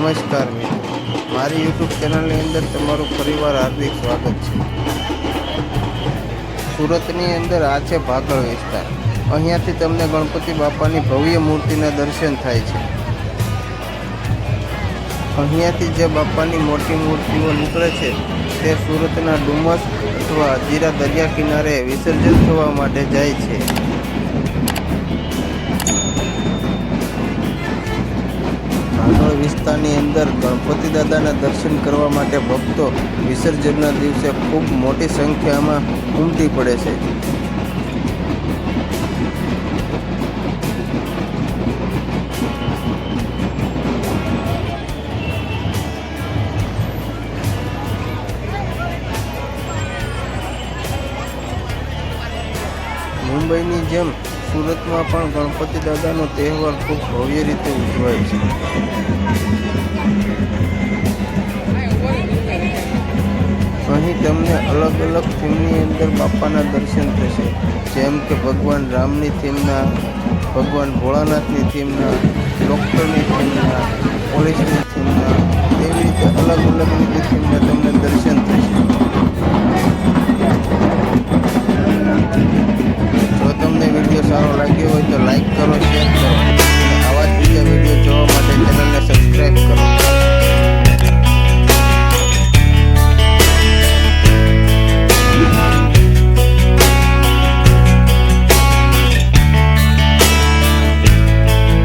નમસ્કાર મિત્રો. મારી યુટ્યુબ ચેનલની અંદર તમારું ફરીવાર હાર્દિક સ્વાગત છે. સુરતની અંદર આ છે ભાગળ વિસ્તાર. અહીંયાથી તમને ગણપતિ બાપાની ભવ્ય મૂર્તિના દર્શન થાય છે. અહીંયાથી જે બાપાની મોટી મૂર્તિઓ નીકળે છે, તે સુરતના ડુમસ અથવા જીરા દરિયા કિનારે વિસર્જન થવા માટે જાય છે. વિસ્તારની અંદર ગણપતિ દાદાના દર્શન કરવા માટે ભક્તો વિસર્જનના દિવસે ખૂબ મોટી સંખ્યામાં ઉમટી પડે છે. મુંબઈની જેમ સુરતમાં પણ ગણપતિ દાદાનો તહેવાર ખૂબ ભવ્ય રીતે ઉજવાય છે. તમને અલગ અલગ થીમની અંદર બાપાના દર્શન થશે. જેમ કે ભગવાન રામની થીમના ભગવાન ભોળાનાથની થીમના ડૉક્ટરની થીમના પોલીસની થીમના એવી રીતે અલગ અલગ રીતે થીમના તમને દર્શન થશે. જો તમને વીડિયો સારો લાગે